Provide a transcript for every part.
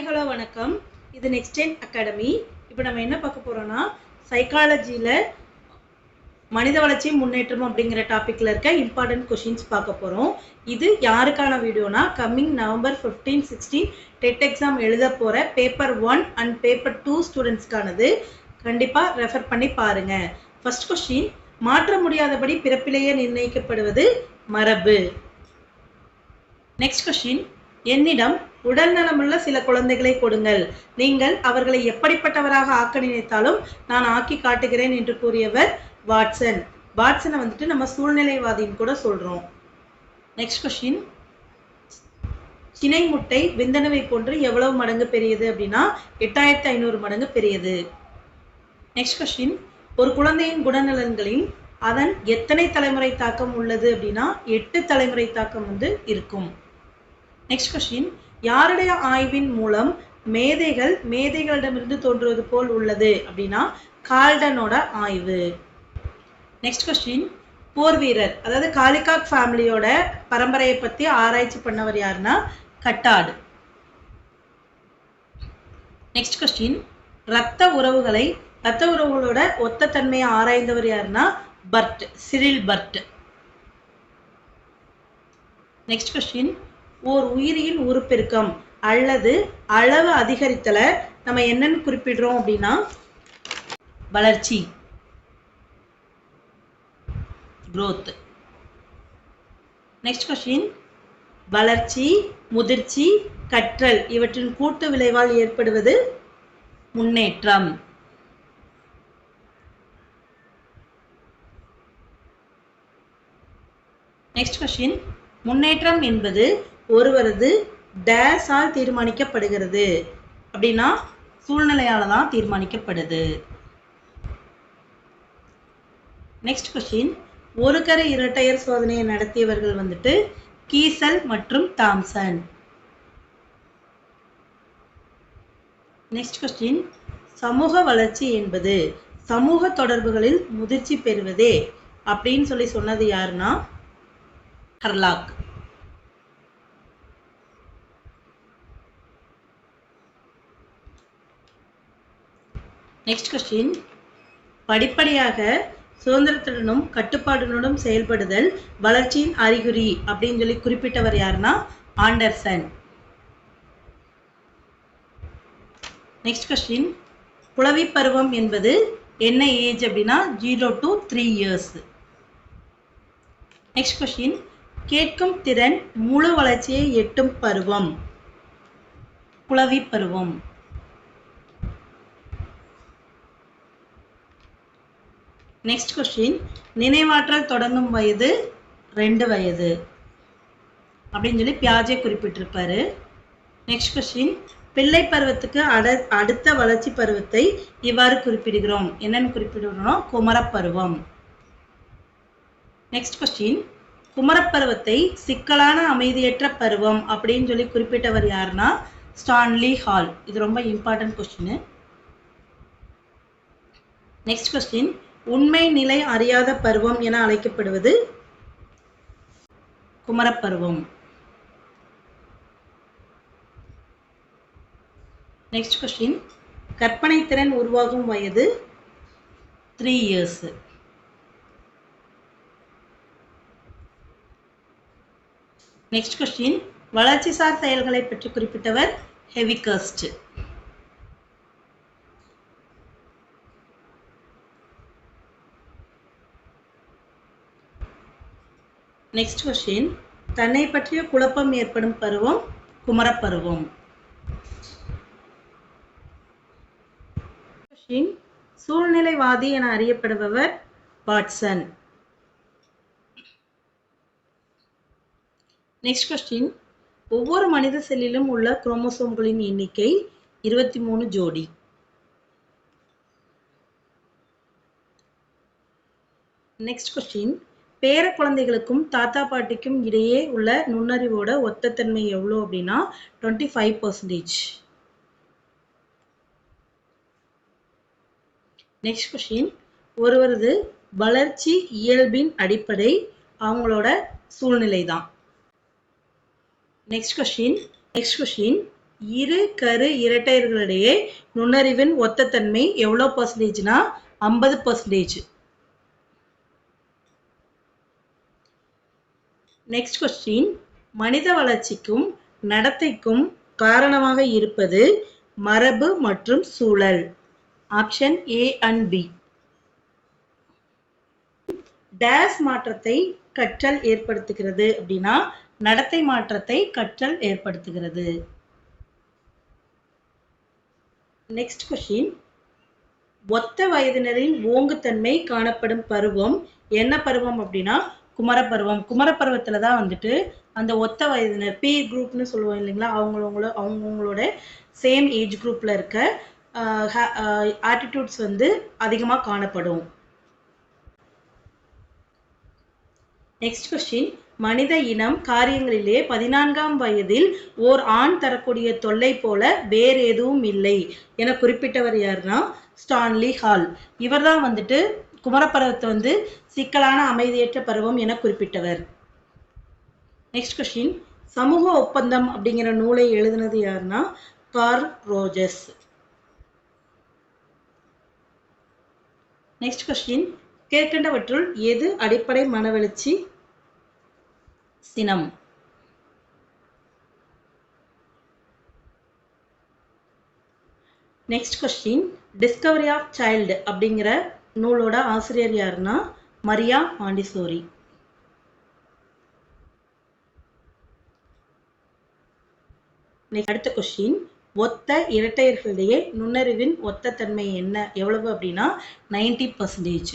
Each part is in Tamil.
ஹாய் ஹலோ வணக்கம். இது நெக்ஸ்ட் டென் அகாடமி இப்போ நம்ம என்ன பார்க்க போறோம்னா சைக்காலஜியில் மனித வளர்ச்சி முன்னேற்றம் அப்படிங்கிற டாப்பிக்கில் இருக்க இம்பார்ட்டன்ட் கொஷின்ஸ் பார்க்க போகிறோம் இது யாருக்கான வீடியோனா coming November fifteen sixteen TET exam எழுத போகிற paper one and paper two ஸ்டூடெண்ட்ஸ்க்கானது கண்டிப்பாக ரெஃபர் பண்ணி பாருங்க. ஃபர்ஸ்ட் கொஷின் மாற்ற முடியாதபடி பிறப்பிலேயே நிர்ணயிக்கப்படுவது மரபு. நெக்ஸ்ட் கொஷின் என்னிடம் உடல் நலமுள்ள சில குழந்தைகளை கொடுங்கள். நீங்கள் அவர்களை எப்படிப்பட்டவராக ஆக்க நினைத்தாலும் நான் ஆக்கி காட்டுகிறேன் என்று கூறியவர் வாட்சன். வாட்சனை வந்துட்டு நம்ம சூழ்நிலைவாதின்னு கூட சொல்றோம். நெக்ஸ்ட் கொஸ்டின் சினை முட்டை விந்தணுவை போன்று எவ்வளவு மடங்கு பெரியது அப்படின்னா எட்டாயிரத்தி ஐநூறு மடங்கு பெரியது. நெக்ஸ்ட் கொஸ்டின் ஒரு குழந்தையின் குணநலன்களின் அதன் எத்தனை தலைமுறை தாக்கம் உள்ளது அப்படின்னா எட்டு தலைமுறை தாக்கம் வந்து இருக்கும். நெக்ஸ்ட் கொஸ்டின் யாருடைய ஆய்வின் மூலம் மேதைகள் மேதைகளிடமிருந்து தோன்றுவது போல் உள்ளது? அப்படின்னா கால்டனோட ஆய்வு. நெக்ஸ்ட் கொஸ்டின் போர் வீரர் அதாவது காலிகாக் ஃபேமிலியோட பரம்பரையை பற்றி ஆராய்ச்சி பண்ணவர் யாருன்னா கட்டாடு. நெக்ஸ்ட் கொஸ்டின் ரத்த உறவுகளை ரத்த உறவுகளோட ஒத்த தன்மையை ஆராய்ந்தவர் யாருன்னா Burt Cyril Burt. Next question ஓர் உயிரியின் உருப்பெருக்கம் அல்லது அளவு அதிகரித்தல நம்ம என்னன்னு குறிப்பிடுறோம் அப்படின்னா வளர்ச்சி growth. நெக்ஸ்ட் கொஸ்டின் வளர்ச்சி முதிர்ச்சி கற்றல் இவற்றின் கூட்டு விளைவால் ஏற்படுவது முன்னேற்றம். நெக்ஸ்ட் கொஸ்டின் முன்னேற்றம் என்பது ஒருவரது டேஸால் தீர்மானிக்கப்படுகிறது. அப்படின்னா சூழ்நிலையால் தான் தீர்மானிக்கப்படுது. நெக்ஸ்ட் கொஸ்டின் ஒரு கரை இரட்டையர் சோதனையை நடத்தியவர்கள் வந்துட்டு கீசல் மற்றும் தாம்சன். நெக்ஸ்ட் கொஸ்டின் சமூக வளர்ச்சி என்பது சமூக தொடர்புகளில் முதிர்ச்சி பெறுவதே அப்படின்னு சொல்லி சொன்னது யாருன்னா ஹர்லாக். நெக்ஸ்ட் கொஸ்டின் படிப்படியாக சுதந்திரத்துடனும் கட்டுப்பாடுடனும் செயல்படுதல் வளர்ச்சியின் அறிகுறி அப்படின்னு சொல்லி குறிப்பிட்டவர் யாருன்னா ஆண்டர்சன். நெக்ஸ்ட் கொஸ்டின் புலவி பருவம் என்பது என்ன ஏஜ் அப்படின்னா zero to three years next question கேட்கும் திறன் முழு வளர்ச்சியை எட்டும் பருவம். புலவி பருவம் நெக்ஸ்ட் கொஸ்டின் நினைவாற்றல் தொடங்கும் வயது ரெண்டு வயது. அப்படின்னு சொல்லி பியாஜே குறிப்பிட்டிருப்பாரு. நெக்ஸ்ட் கொஸ்டின் பிள்ளை பருவத்துக்கு அட அடுத்த வளர்ச்சி பருவத்தை இவ்வாறு குறிப்பிடுகிறோம். என்னன்னு குறிப்பிடுகிறோம் குமரப்பருவம். நெக்ஸ்ட் கொஸ்டின் குமரப்பருவத்தை சிக்கலான அமைதியற்ற பருவம் அப்படின்னு சொல்லி குறிப்பிட்டவர் யாருன்னா ஸ்டான்லி ஹால் இது ரொம்ப இம்பார்ட்டன்ட் கொஸ்டின் நெக்ஸ்ட் கொஸ்டின் உண்மை நிலை அறியாத பருவம் என அழைக்கப்படுவது குமரப்பருவம். நெக்ஸ்ட் கொஸ்டின் கற்பனை திறன் உருவாகும் வயது த்ரீ இயர்ஸ் நெக்ஸ்ட் கொஸ்டின் வளர்ச்சிசார் செயல்களை பற்றி குறிப்பிட்டவர் ஹெவிகஸ்ட் நெக்ஸ்ட் கொஸ்டின் தன்னை பற்றிய குழப்பம் ஏற்படும் பருவம் குமரப்பருவம் கொஸ்டின் சூழ்நிலைவாதி என அறியப்படுபவர் வாட்சன் நெக்ஸ்ட் கொஸ்டின் ஒவ்வொரு மனித செல்லிலும் உள்ள குரோமோசோம்களின் எண்ணிக்கை இருபத்தி மூணு ஜோடி. நெக்ஸ்ட் கொஸ்டின் பேர குழந்தைகளுக்கும் தாத்தா பாட்டிக்கும் இடையே உள்ள நுண்ணறிவோட ஒத்தத்தன்மை எவ்வளோ அப்படின்னா twenty five percentage next question ஒருவரது வளர்ச்சி இயல்பின் அடிப்படை அவங்களோட சூழ்நிலை தான் நெக்ஸ்ட் கொஸ்டின் நெக்ஸ்ட் கொஸ்டின் இரு கரு இரட்டையர்களிடையே நுண்ணறிவின் ஒத்த தன்மை எவ்வளோ பர்சன்டேஜ்னா ஐம்பது பர்சன்டேஜ் நெக்ஸ்ட் கொஸ்டின் மனித வளர்ச்சிக்கும் நடத்தைக்கும் காரணமாக இருப்பது மரபு மற்றும் சூழல். ஆப்ஷன் ஏ அண்ட் பி டேஸ் மாற்றத்தை கற்றல் ஏற்படுத்துகிறது அப்படின்னா நடத்தை மாற்றத்தை கற்றல் ஏற்படுத்துகிறது. நெக்ஸ்ட் கொஸ்டின் ஒத்த வயதினரின் ஓங்குத்தன்மை காணப்படும் பருவம் என்ன பருவம் அப்படின்னா குமரப்பருவம். குமரப்பருவத்தில் தான் வந்துட்டு அந்த ஒத்த வயதினர் பி குரூப்னு சொல்லுவோம் இல்லைங்களா? அவங்களவங்கள அவங்கவுங்களோட சேம் ஏஜ் குரூப்ல இருக்க ஆட்டிடியூட்ஸ் வந்து அதிகமாக காணப்படும். நெக்ஸ்ட் கொஸ்டின் மனித இனம் காரியங்களிலே பதினான்காம் வயதில் ஓர் ஆண் தரக்கூடிய தொல்லை போல வேறு எதுவும் இல்லை. என குறிப்பிட்டவர் யாருன்னா ஸ்டான்லி ஹால். இவர் தான் வந்துட்டு குமரப்பருவத்தை வந்து சிக்கலான அமைதியற்ற பருவம் என குறிப்பிட்டவர். நெக்ஸ்ட் கொஸ்டின் சமூக ஒப்பந்தம் அப்படிங்கிற நூலை எழுதினது யாருன்னா கார்ல் ரோஜஸ் நெக்ஸ்ட் கொஸ்டின் கேட்கின்றவற்றுள் எது அடிப்படை மனவெழுச்சி? சினம். Next question discovery of child அப்படிங்கிற நூலோட ஆசிரியர் யாருன்னா மரியா மாண்டிசோரி அடுத்த கொஸ்டின் ஒத்த இரட்டையர்களிடையே நுண்ணறிவின் ஒத்த தன்மை என்ன? எவ்வளவு அப்படின்னா நைன்டி பர்சன்டேஜ்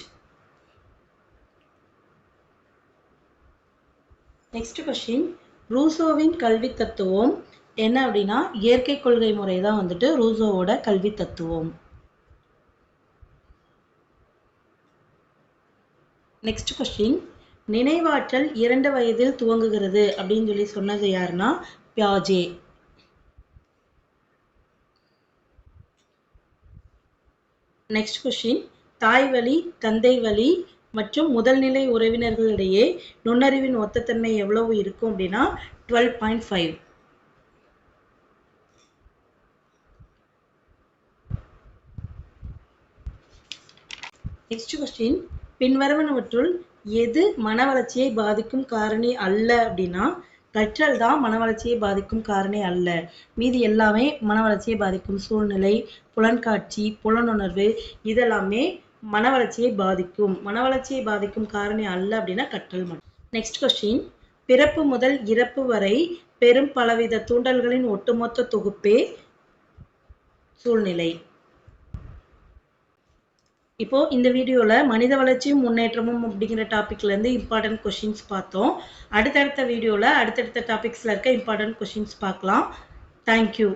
நெக்ஸ்ட் கொஸ்டின் ரூசோவின் கல்வி தத்துவம் என்ன அப்படின்னா இயற்கை கொள்கை முறை தான் வந்துட்டு ரூசோவோட கல்வி தத்துவம். நெக்ஸ்ட் கொஸ்டின் நினைவாற்றல் இரண்டு வயதில் துவங்குகிறது அப்படின்னு சொல்லி சொன்னது யாருன்னா பியாஜே நெக்ஸ்ட் கொஸ்டின் தாய் வழி தந்தை வழி மற்றும் முதல்நிலை உறவினர்களிடையே நுண்ணறிவின் ஒத்தத்தன்மை எவ்வளவு இருக்கும் அப்படின்னா twelve point five next question பின்வருவனவற்றுள் எது மன வளர்ச்சியை பாதிக்கும் காரணி அல்ல அப்படின்னா கற்றல் தான் மன வளர்ச்சியை பாதிக்கும் காரணி அல்ல. மீதி எல்லாமே மன வளர்ச்சியை பாதிக்கும் சூழ்நிலை புலன்காட்சி புலனுணர்வு இதெல்லாமே மன வளர்ச்சியை பாதிக்கும். மன வளர்ச்சியை பாதிக்கும் காரணி அல்ல அப்படின்னா கற்றல் மட்டும். நெக்ஸ்ட் கொஸ்டின் பிறப்பு முதல் இறப்பு வரை பெரும் பலவித தூண்டல்களின் ஒட்டுமொத்த தொகுப்பே சூழ்நிலை. இப்போ இந்த வீடியோவில் மனித வளர்ச்சியும் முன்னேற்றமும் அப்படிங்கிற டாப்பிக்லேருந்து இம்பார்ட்டன்ட் கொஷின்ஸ் பார்த்தோம். அடுத்தடுத்த வீடியோவில் அடுத்தடுத்த டாபிக்ஸில் இருக்க இம்பார்ட்டன்ட் கொஷின்ஸ் பார்க்கலாம். தேங்க்யூ